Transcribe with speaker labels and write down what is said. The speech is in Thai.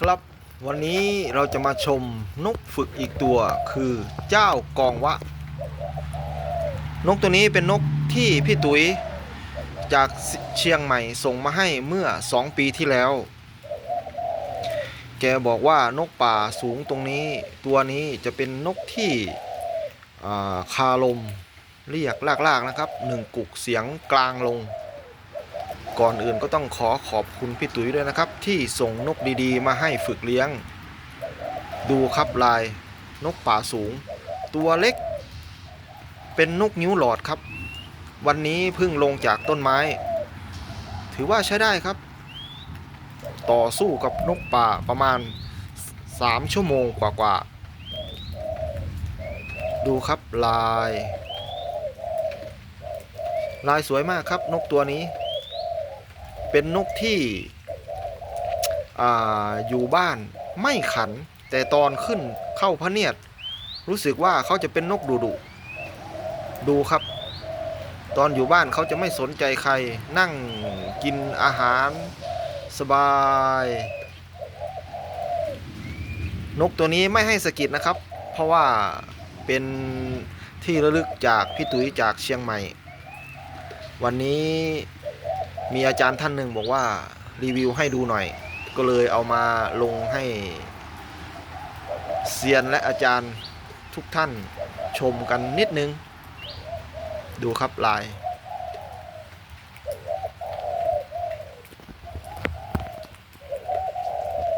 Speaker 1: ครับ วันนี้เราจะมาชมนกฝึกอีกตัวคือเจ้ากองวะ นกตัวนี้เป็นนกที่พี่ตุ๋ยจากเชียงใหม่ส่งมาให้เมื่อ 2 ปีที่แล้ว แกบอกว่านกป่าสูงตรงนี้ ตัวนี้จะเป็นนกที่าคาลมเรียกลากๆนะครับหนึ่งกุกเสียงกลางลง ก่อนอื่นก็ต้องขอขอบคุณพี่ตุ๋ยด้วยนะครับ ที่ส่งนกดีๆ มาให้ฝึกเลี้ยง ดูครับลายนกป่าสูง ตัวเล็ก เป็นนกนิ้วหลอดครับ วันนี้เพิ่งลงจากต้นไม้ ถือว่าใช้ได้ครับ ต่อสู้กับนกป่าประมาณ 3 ชั่วโมงกว่าๆดูครับลายลายสวยมากครับนกตัวนี้ เป็นนกที่ออยู่บ้านไม่ขัน แต่ตอนขึ้นเข้าพระเนียด รู้สึกว่าเขาจะเป็นนกดุดุดูครับ ตอนอยู่บ้านเขาจะไม่สนใจใครนั่งกินอาหารสบาย นกตัวนี้ไม่ให้สะกิดนะครับ เพราะว่าเป็นที่ระลึกจากพี่ตุ๋ยจากเชียงใหม่ วันนี้ มีอาจารย์ท่านหนึ่งบอกว่ารีวิวให้ดูหน่อย ก็เลยเอามาลงให้เซียนและอาจารย์ทุกท่านชมกันนิดนึง ดูครับลาย